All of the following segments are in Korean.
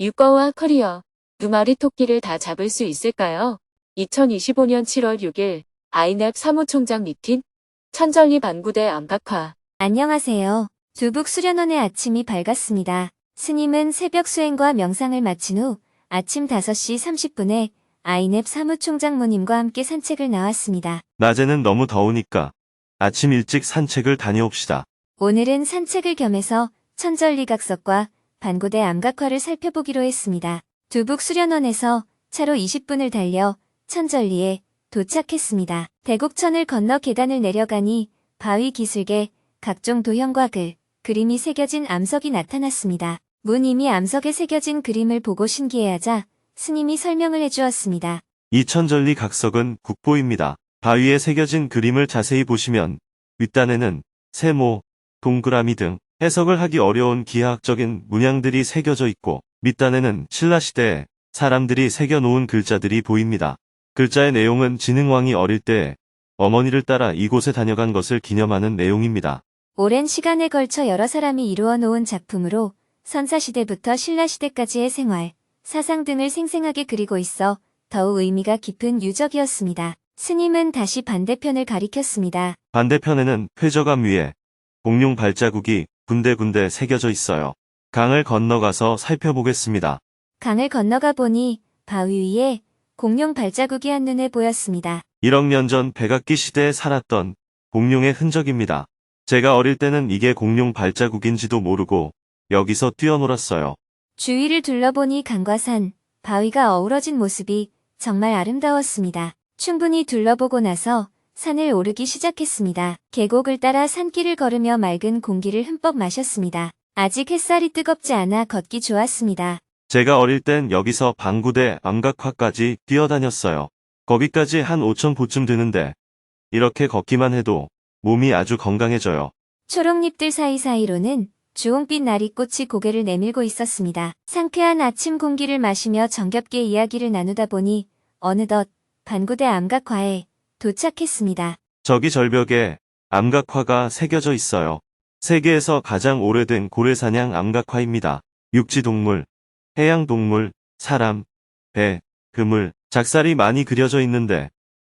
육과와 커리어, 두 마리 토끼를 다 잡을 수 있을까요? 2025년 7월 6일 아이넵 사무총장 미팅, 천전리 반구대 암각화, 안녕하세요. 두북 수련원의 아침이 밝았습니다. 스님은 새벽 수행과 명상을 마친 후 아침 5시 30분에 아이넵 사무총장 모님과 함께 산책을 나왔습니다. 낮에는 너무 더우니까 아침 일찍 산책을 다녀옵시다. 오늘은 산책을 겸해서 천전리각석과 반고대 암각화를 살펴보기로 했습니다. 두북 수련원에서 차로 20분을 달려 천전리에 도착했습니다. 대곡천을 건너 계단을 내려가니 바위 기슭에 각종 도형과 글, 그림이 새겨진 암석이 나타났습니다. 무님이 암석에 새겨진 그림을 보고 신기해하자 스님이 설명을 해주었습니다. 이천전리 각석은 국보입니다. 바위에 새겨진 그림을 자세히 보시면 윗단에는 세모, 동그라미 등 해석을 하기 어려운 기하학적인 문양들이 새겨져 있고 밑단에는 신라시대에 사람들이 새겨놓은 글자들이 보입니다. 글자의 내용은 진흥왕이 어릴 때 어머니를 따라 이곳에 다녀간 것을 기념하는 내용입니다. 오랜 시간에 걸쳐 여러 사람이 이루어 놓은 작품으로 선사시대부터 신라시대까지의 생활, 사상 등을 생생하게 그리고 있어 더욱 의미가 깊은 유적이었습니다. 스님은 다시 반대편을 가리켰습니다. 반대편에는 회저감 위에 공룡 발자국이 군데군데 새겨져 있어요. 강을 건너가서 살펴보겠습니다. 강을 건너가 보니 바위 위에 공룡 발자국이 한눈에 보였습니다. 1억 년 전 백악기 시대에 살았던 공룡의 흔적입니다. 제가 어릴 때는 이게 공룡 발자국인지도 모르고 여기서 뛰어놀았어요. 주위를 둘러보니 강과 산, 바위가 어우러진 모습이 정말 아름다웠습니다. 충분히 둘러보고 나서 산을 오르기 시작했습니다. 계곡을 따라 산길을 걸으며 맑은 공기를 흠뻑 마셨습니다. 아직 햇살이 뜨겁지 않아 걷기 좋았습니다. 제가 어릴 땐 여기서 방구대 암각화까지 뛰어다녔어요. 거기까지 한 5천 보쯤 드는데 이렇게 걷기만 해도 몸이 아주 건강해져요. 초록잎들 사이사이로는 주홍빛 나리꽃이 고개를 내밀고 있었습니다. 상쾌한 아침 공기를 마시며 정겹게 이야기를 나누다 보니 어느덧 반구대 암각화에 도착했습니다. 저기 절벽에 암각화가 새겨져 있어요. 세계에서 가장 오래된 고래사냥 암각화입니다. 육지동물, 해양동물, 사람, 배, 그물, 작살이 많이 그려져 있는데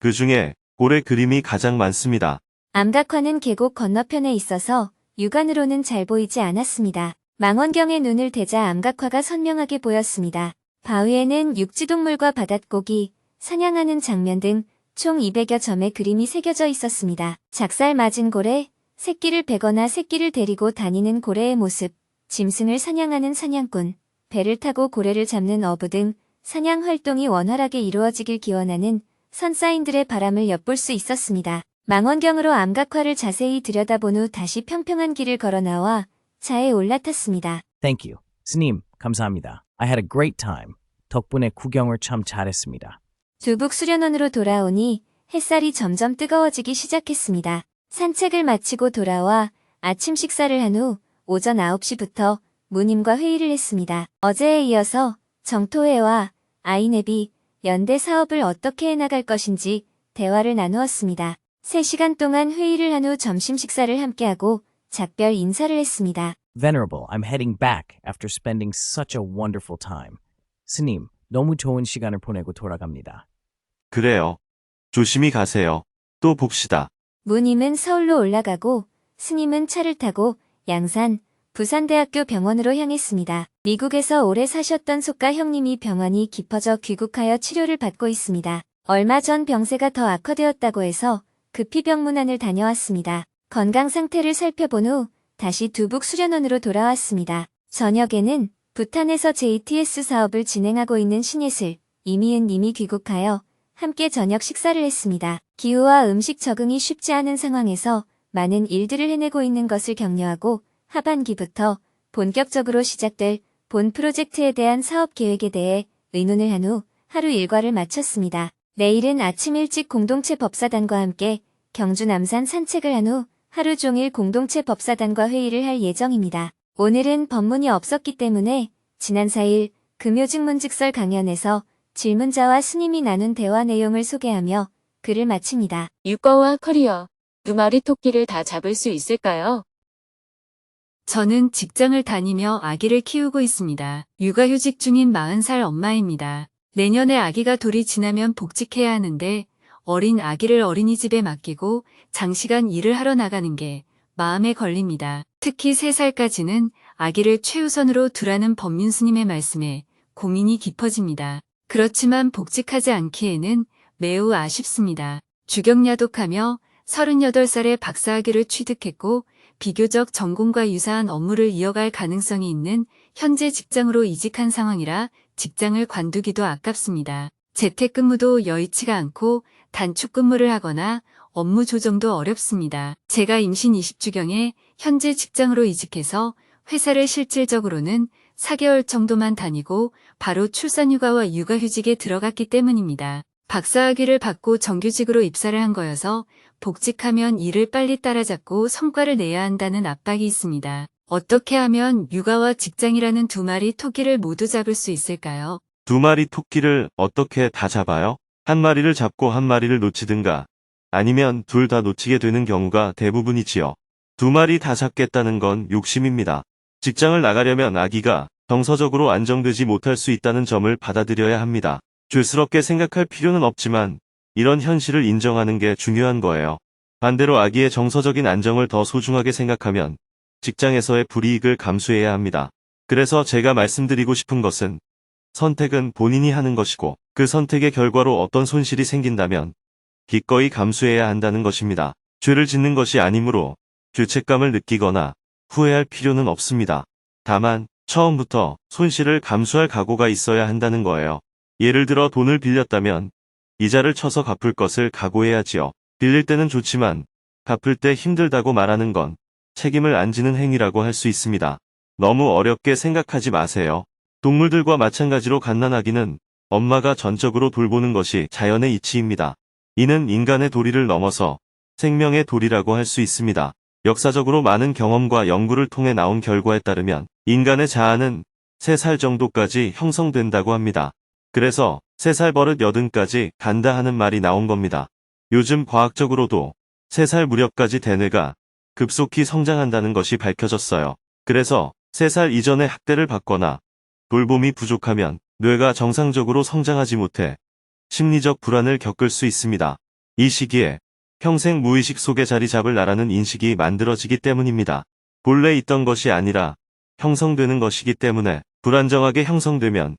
그 중에 고래 그림이 가장 많습니다. 암각화는 계곡 건너편에 있어서 육안으로는 잘 보이지 않았습니다. 망원경에 눈을 대자 암각화가 선명하게 보였습니다. 바위에는 육지동물과 바닷고기, 사냥하는 장면 등 총 200여 점의 그림이 새겨져 있었습니다. 작살 맞은 고래, 새끼를 베거나 새끼를 데리고 다니는 고래의 모습, 짐승을 사냥하는 사냥꾼, 배를 타고 고래를 잡는 어부 등 사냥 활동이 원활하게 이루어지길 기원하는 선사인들의 바람을 엿볼 수 있었습니다. 망원경으로 암각화를 자세히 들여다본 후 다시 평평한 길을 걸어 나와 차에 올라탔습니다. Thank you. 스님, 감사합니다. I had a great time. 덕분에 구경을 참 잘했습니다. 두북 수련원으로 돌아오니 햇살이 점점 뜨거워지기 시작했습니다. 산책을 마치고 돌아와 아침 식사를 한 후 오전 9시부터 무님과 회의를 했습니다. 어제에 이어서 정토회와 아이네비 연대 사업을 어떻게 해나갈 것인지 대화를 나누었습니다. 3시간 동안 회의를 한 후 점심 식사를 함께하고 작별 인사를 했습니다. Venerable, I'm heading back after spending such a wonderful time. 스님, 너무 좋은 시간을 보내고 돌아갑니다. 그래요. 조심히 가세요. 또 봅시다. 무님은 서울로 올라가고 스님은 차를 타고 양산, 부산대학교 병원으로 향했습니다. 미국에서 오래 사셨던 속가 형님이 병원이 깊어져 귀국하여 치료를 받고 있습니다. 얼마 전 병세가 더 악화되었다고 해서 급히 병문안을 다녀왔습니다. 건강 상태를 살펴본 후 다시 두북 수련원으로 돌아왔습니다. 저녁에는 부탄에서 JTS 사업을 진행하고 있는 신예슬, 이미은 님이 귀국하여 함께 저녁 식사를 했습니다. 기후와 음식 적응이 쉽지 않은 상황에서 많은 일들을 해내고 있는 것을 격려하고 하반기부터 본격적으로 시작될 본 프로젝트에 대한 사업 계획에 대해 의논을 한 후 하루 일과를 마쳤습니다. 내일은 아침 일찍 공동체 법사단과 함께 경주 남산 산책을 한 후 하루 종일 공동체 법사단과 회의를 할 예정입니다. 오늘은 법문이 없었기 때문에 지난 4일 금요직문직설 강연에서 질문자와 스님이 나눈 대화 내용을 소개하며 글을 마칩니다. 육아와 커리어. 두 마리 토끼를 다 잡을 수 있을까요? 저는 직장을 다니며 아기를 키우고 있습니다. 육아휴직 중인 40살 엄마입니다. 내년에 아기가 돌이 지나면 복직해야 하는데 어린 아기를 어린이집에 맡기고 장시간 일을 하러 나가는 게 마음에 걸립니다. 특히 3살까지는 아기를 최우선으로 두라는 법륜 스님의 말씀에 고민이 깊어집니다. 그렇지만 복직하지 않기에는 매우 아쉽습니다. 주경야독하며 38살에 박사학위를 취득했고 비교적 전공과 유사한 업무를 이어갈 가능성이 있는 현재 직장으로 이직한 상황이라 직장을 관두기도 아깝습니다. 재택근무도 여의치가 않고 단축 근무를 하거나 업무 조정도 어렵습니다. 제가 임신 20주경에 현재 직장으로 이직해서 회사를 실질적으로는 4개월 정도만 다니고 바로 출산휴가와 육아휴직에 들어갔기 때문입니다. 박사학위를 받고 정규직으로 입사를 한 거여서 복직하면 일을 빨리 따라잡고 성과를 내야 한다는 압박이 있습니다. 어떻게 하면 육아와 직장이라는 두 마리 토끼를 모두 잡을 수 있을까요? 두 마리 토끼를 어떻게 다 잡아요? 한 마리를 잡고 한 마리를 놓치든가 아니면 둘 다 놓치게 되는 경우가 대부분이지요. 두 마리 다 잡겠다는 건 욕심입니다. 직장을 나가려면 아기가 정서적으로 안정되지 못할 수 있다는 점을 받아들여야 합니다. 죄스럽게 생각할 필요는 없지만 이런 현실을 인정하는 게 중요한 거예요. 반대로 아기의 정서적인 안정을 더 소중하게 생각하면 직장에서의 불이익을 감수해야 합니다. 그래서 제가 말씀드리고 싶은 것은 선택은 본인이 하는 것이고 그 선택의 결과로 어떤 손실이 생긴다면 기꺼이 감수해야 한다는 것입니다. 죄를 짓는 것이 아니므로 죄책감을 느끼거나 후회할 필요는 없습니다. 다만 처음부터 손실을 감수할 각오가 있어야 한다는 거예요. 예를 들어 돈을 빌렸다면 이자를 쳐서 갚을 것을 각오해야지요. 빌릴 때는 좋지만 갚을 때 힘들다고 말하는 건 책임을 안 지는 행위라고 할 수 있습니다. 너무 어렵게 생각하지 마세요. 동물들과 마찬가지로 갓난아기는 엄마가 전적으로 돌보는 것이 자연의 이치입니다. 이는 인간의 도리를 넘어서 생명의 도리라고 할 수 있습니다. 역사적으로 많은 경험과 연구를 통해 나온 결과에 따르면 인간의 자아는 3살 정도까지 형성된다고 합니다. 그래서 3살 버릇 여든까지 간다 하는 말이 나온 겁니다. 요즘 과학적으로도 3살 무렵까지 대뇌가 급속히 성장한다는 것이 밝혀졌어요. 그래서 3살 이전에 학대를 받거나 돌봄이 부족하면 뇌가 정상적으로 성장하지 못해 심리적 불안을 겪을 수 있습니다. 이 시기에 평생 무의식 속에 자리 잡을 나라는 인식이 만들어지기 때문입니다. 본래 있던 것이 아니라 형성되는 것이기 때문에 불안정하게 형성되면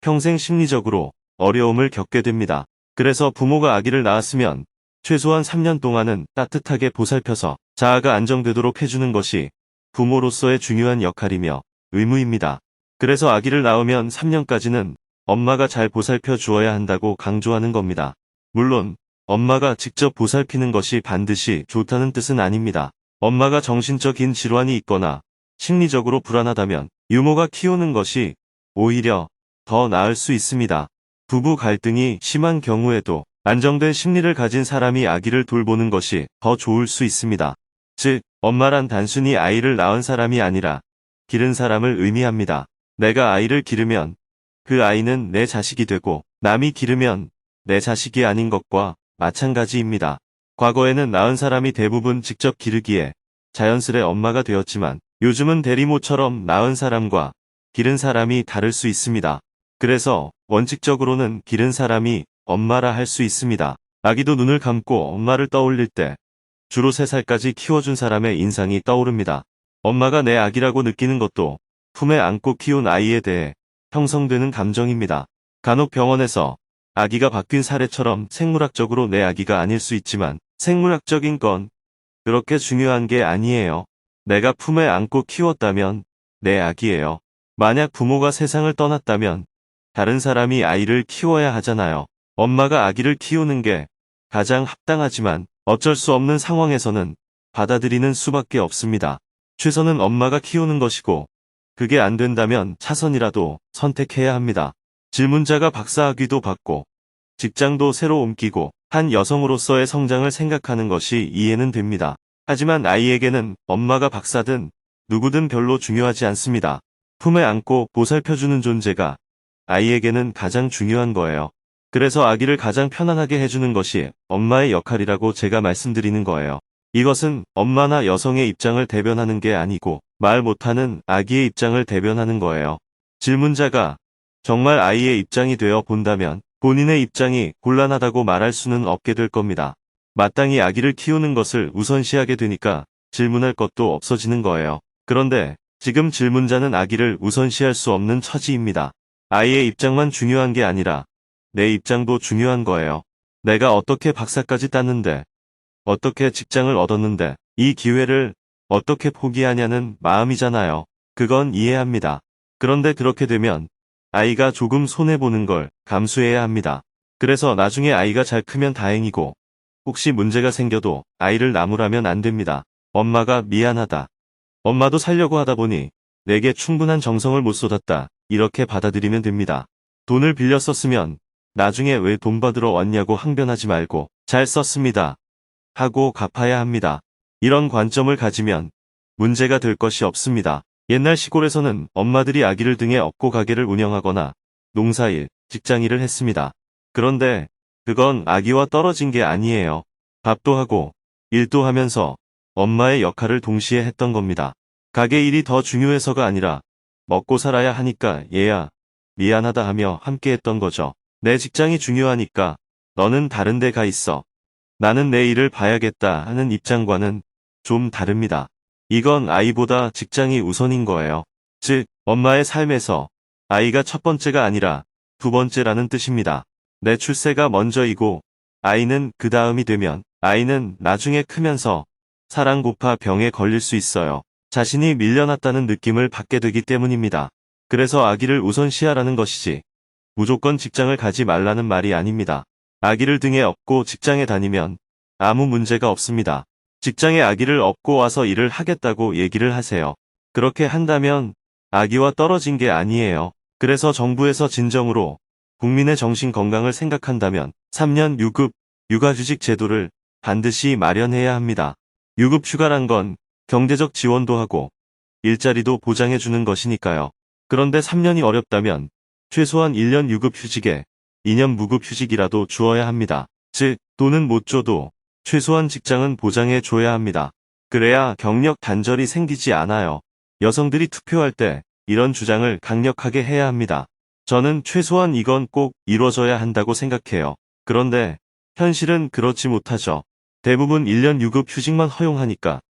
평생 심리적으로 어려움을 겪게 됩니다. 그래서 부모가 아기를 낳았으면 최소한 3년 동안은 따뜻하게 보살펴서 자아가 안정되도록 해주는 것이 부모로서의 중요한 역할이며 의무입니다. 그래서 아기를 낳으면 3년까지는 엄마가 잘 보살펴 주어야 한다고 강조하는 겁니다. 물론 엄마가 직접 보살피는 것이 반드시 좋다는 뜻은 아닙니다. 엄마가 정신적인 질환이 있거나 심리적으로 불안하다면 유모가 키우는 것이 오히려 더 나을 수 있습니다. 부부 갈등이 심한 경우에도 안정된 심리를 가진 사람이 아기를 돌보는 것이 더 좋을 수 있습니다. 즉, 엄마란 단순히 아이를 낳은 사람이 아니라 기른 사람을 의미합니다. 내가 아이를 기르면 그 아이는 내 자식이 되고 남이 기르면 내 자식이 아닌 것과 마찬가지입니다. 과거에는 낳은 사람이 대부분 직접 기르기에 자연스레 엄마가 되었지만 요즘은 대리모처럼 낳은 사람과 기른 사람이 다를 수 있습니다. 그래서 원칙적으로는 기른 사람이 엄마라 할 수 있습니다. 아기도 눈을 감고 엄마를 떠올릴 때 주로 3살까지 키워준 사람의 인상이 떠오릅니다. 엄마가 내 아기라고 느끼는 것도 품에 안고 키운 아이에 대해 형성되는 감정입니다. 간혹 병원에서 아기가 바뀐 사례처럼 생물학적으로 내 아기가 아닐 수 있지만 생물학적인 건 그렇게 중요한 게 아니에요. 내가 품에 안고 키웠다면 내 아기예요. 만약 부모가 세상을 떠났다면 다른 사람이 아이를 키워야 하잖아요. 엄마가 아기를 키우는 게 가장 합당하지만 어쩔 수 없는 상황에서는 받아들이는 수밖에 없습니다. 최선은 엄마가 키우는 것이고 그게 안 된다면 차선이라도 선택해야 합니다. 질문자가 박사학위도 받고 직장도 새로 옮기고 한 여성으로서의 성장을 생각하는 것이 이해는 됩니다. 하지만 아이에게는 엄마가 박사든 누구든 별로 중요하지 않습니다. 품에 안고 보살펴주는 존재가 아이에게는 가장 중요한 거예요. 그래서 아기를 가장 편안하게 해주는 것이 엄마의 역할이라고 제가 말씀드리는 거예요. 이것은 엄마나 여성의 입장을 대변하는 게 아니고 말 못하는 아기의 입장을 대변하는 거예요. 질문자가 정말 아이의 입장이 되어 본다면 본인의 입장이 곤란하다고 말할 수는 없게 될 겁니다. 마땅히 아기를 키우는 것을 우선시하게 되니까 질문할 것도 없어지는 거예요. 그런데 지금 질문자는 아기를 우선시할 수 없는 처지입니다. 아이의 입장만 중요한 게 아니라 내 입장도 중요한 거예요. 내가 어떻게 박사까지 땄는데, 어떻게 직장을 얻었는데, 이 기회를 어떻게 포기하냐는 마음이잖아요. 그건 이해합니다. 그런데 그렇게 되면 아이가 조금 손해보는 걸 감수해야 합니다. 그래서 나중에 아이가 잘 크면 다행이고, 혹시 문제가 생겨도 아이를 나무라면 안 됩니다. 엄마가 미안하다. 엄마도 살려고 하다 보니 내게 충분한 정성을 못 쏟았다. 이렇게 받아들이면 됩니다. 돈을 빌려 썼으면 나중에 왜 돈 받으러 왔냐고 항변하지 말고 잘 썼습니다. 하고 갚아야 합니다. 이런 관점을 가지면 문제가 될 것이 없습니다. 옛날 시골에서는 엄마들이 아기를 등에 업고 가게를 운영하거나 농사일, 직장일을 했습니다. 그런데 그건 아기와 떨어진 게 아니에요. 밥도 하고 일도 하면서 엄마의 역할을 동시에 했던 겁니다. 가게 일이 더 중요해서가 아니라 먹고 살아야 하니까 얘야 미안하다 하며 함께 했던 거죠. 내 직장이 중요하니까 너는 다른 데 가 있어. 나는 내 일을 봐야겠다 하는 입장과는 좀 다릅니다. 이건 아이보다 직장이 우선인 거예요. 즉, 엄마의 삶에서 아이가 첫 번째가 아니라 두 번째라는 뜻입니다. 내 출세가 먼저이고 아이는 그 다음이 되면 아이는 나중에 크면서 사랑 고파 병에 걸릴 수 있어요. 자신이 밀려났다는 느낌을 받게 되기 때문입니다. 그래서 아기를 우선시하라는 것이지 무조건 직장을 가지 말라는 말이 아닙니다. 아기를 등에 업고 직장에 다니면 아무 문제가 없습니다. 직장에 아기를 업고 와서 일을 하겠다고 얘기를 하세요. 그렇게 한다면 아기와 떨어진 게 아니에요. 그래서 정부에서 진정으로 국민의 정신 건강을 생각한다면 3년 유급 육아휴직 제도를 반드시 마련해야 합니다. 유급 휴가란 건 경제적 지원도 하고 일자리도 보장해 주는 것이니까요. 그런데 3년이 어렵다면 최소한 1년 유급 휴직에 2년 무급 휴직이라도 주어야 합니다. 즉, 돈은 못 줘도 최소한 직장은 보장해 줘야 합니다. 그래야 경력 단절이 생기지 않아요. 여성들이 투표할 때 이런 주장을 강력하게 해야 합니다. 저는 최소한 이건 꼭 이루어져야 한다고 생각해요. 그런데 현실은 그렇지 못하죠. 대부분 1년 유급 휴직만 허용하니까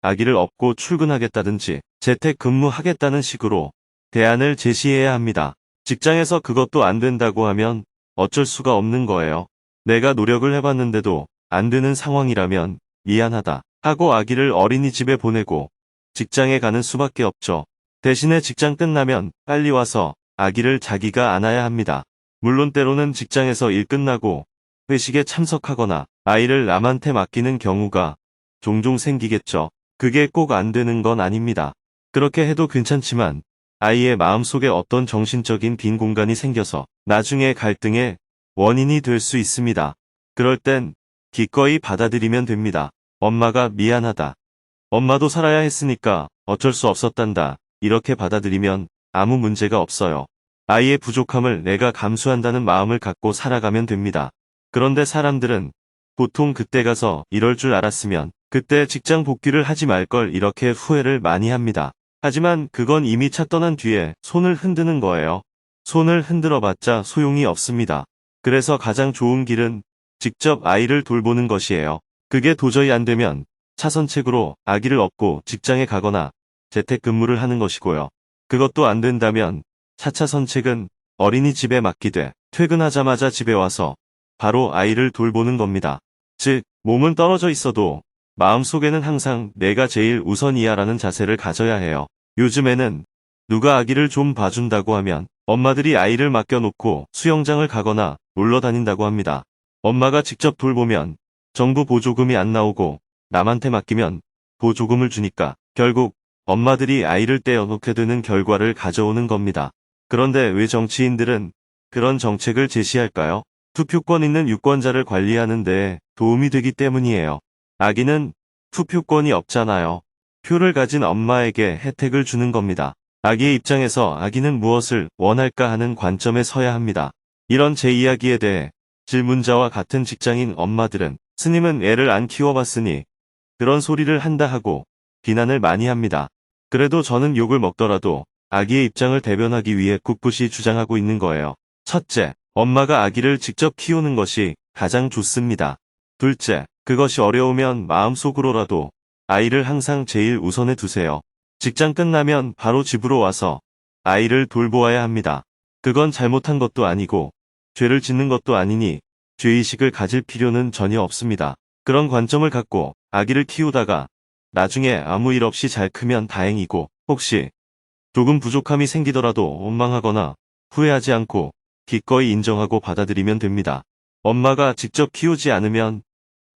아기를 업고 출근하겠다든지 재택 근무하겠다는 식으로 대안을 제시해야 합니다. 직장에서 그것도 안 된다고 하면 어쩔 수가 없는 거예요. 내가 노력을 해봤는데도 안 되는 상황이라면 미안하다 하고 아기를 어린이집에 보내고 직장에 가는 수밖에 없죠. 대신에 직장 끝나면 빨리 와서 아기를 자기가 안아야 합니다. 물론 때로는 직장에서 일 끝나고 회식에 참석하거나 아이를 남한테 맡기는 경우가 종종 생기겠죠. 그게 꼭 안 되는 건 아닙니다. 그렇게 해도 괜찮지만 아이의 마음속에 어떤 정신적인 빈 공간이 생겨서 나중에 갈등의 원인이 될 수 있습니다. 그럴 땐 기꺼이 받아들이면 됩니다. 엄마가 미안하다. 엄마도 살아야 했으니까 어쩔 수 없었단다. 이렇게 받아들이면 아무 문제가 없어요. 아이의 부족함을 내가 감수한다는 마음을 갖고 살아가면 됩니다. 그런데 사람들은 보통 그때 가서 이럴 줄 알았으면 그때 직장 복귀를 하지 말 걸 이렇게 후회를 많이 합니다. 하지만 그건 이미 차 떠난 뒤에 손을 흔드는 거예요. 손을 흔들어 봤자 소용이 없습니다. 그래서 가장 좋은 길은 직접 아이를 돌보는 것이에요. 그게 도저히 안 되면 차선책으로 아기를 업고 직장에 가거나 재택근무를 하는 것이고요. 그것도 안 된다면 차차 선책은 어린이집에 맡기되 퇴근하자마자 집에 와서 바로 아이를 돌보는 겁니다. 즉, 몸은 떨어져 있어도 마음속에는 항상 내가 제일 우선이야라는 자세를 가져야 해요. 요즘에는 누가 아기를 좀 봐준다고 하면 엄마들이 아이를 맡겨놓고 수영장을 가거나 놀러 다닌다고 합니다. 엄마가 직접 돌보면 정부 보조금이 안 나오고 남한테 맡기면 보조금을 주니까 결국 엄마들이 아이를 떼어놓게 되는 결과를 가져오는 겁니다. 그런데 왜 정치인들은 그런 정책을 제시할까요? 투표권 있는 유권자를 관리하는 데 도움이 되기 때문이에요. 아기는 투표권이 없잖아요. 표를 가진 엄마에게 혜택을 주는 겁니다. 아기의 입장에서 아기는 무엇을 원할까 하는 관점에 서야 합니다. 이런 제 이야기에 대해 질문자와 같은 직장인 엄마들은 스님은 애를 안 키워봤으니 그런 소리를 한다 하고 비난을 많이 합니다. 그래도 저는 욕을 먹더라도 아기의 입장을 대변하기 위해 꿋꿋이 주장하고 있는 거예요. 첫째, 엄마가 아기를 직접 키우는 것이 가장 좋습니다. 둘째, 그것이 어려우면 마음속으로라도 아이를 항상 제일 우선에 두세요. 직장 끝나면 바로 집으로 와서 아이를 돌보아야 합니다. 그건 잘못한 것도 아니고 죄를 짓는 것도 아니니 죄의식을 가질 필요는 전혀 없습니다. 그런 관점을 갖고 아기를 키우다가 나중에 아무 일 없이 잘 크면 다행이고 혹시 조금 부족함이 생기더라도 원망하거나 후회하지 않고 기꺼이 인정하고 받아들이면 됩니다. 엄마가 직접 키우지 않으면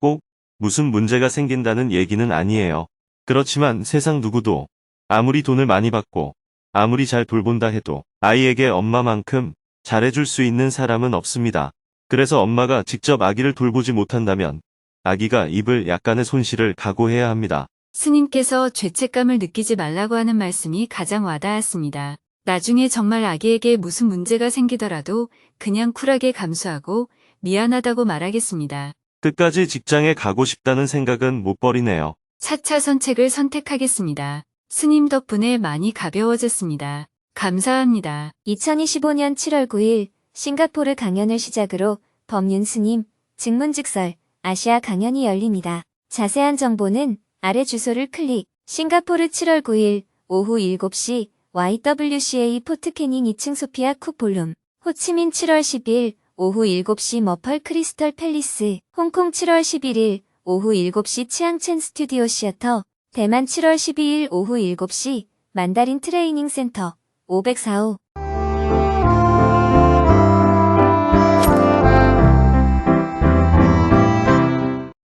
꼭 무슨 문제가 생긴다는 얘기는 아니에요. 그렇지만 세상 누구도 아무리 돈을 많이 받고 아무리 잘 돌본다 해도 아이에게 엄마만큼 잘해줄 수 있는 사람은 없습니다. 그래서 엄마가 직접 아기를 돌보지 못한다면 아기가 입을 약간의 손실을 각오해야 합니다. 스님께서 죄책감을 느끼지 말라고 하는 말씀이 가장 와닿았습니다. 나중에 정말 아기에게 무슨 문제가 생기더라도 그냥 쿨하게 감수하고 미안하다고 말하겠습니다. 끝까지 직장에 가고 싶다는 생각은 못 버리네요. 차차 선책을 선택하겠습니다. 스님 덕분에 많이 가벼워졌습니다. 감사합니다. 2025년 7월 9일 싱가포르 강연을 시작으로 법륜 스님 증문즉설 아시아 강연이 열립니다. 자세한 정보는 아래 주소를 클릭. 싱가포르 7월 9일 오후 7시 YWCA 포트캐닝 2층 소피아 쿡 볼룸. 호치민 7월 10일 오후 7시 머펄 크리스털 팰리스. 홍콩 7월 11일 오후 7시 치앙첸 스튜디오 시어터. 대만 7월 12일 오후 7시 만다린 트레이닝 센터. 504호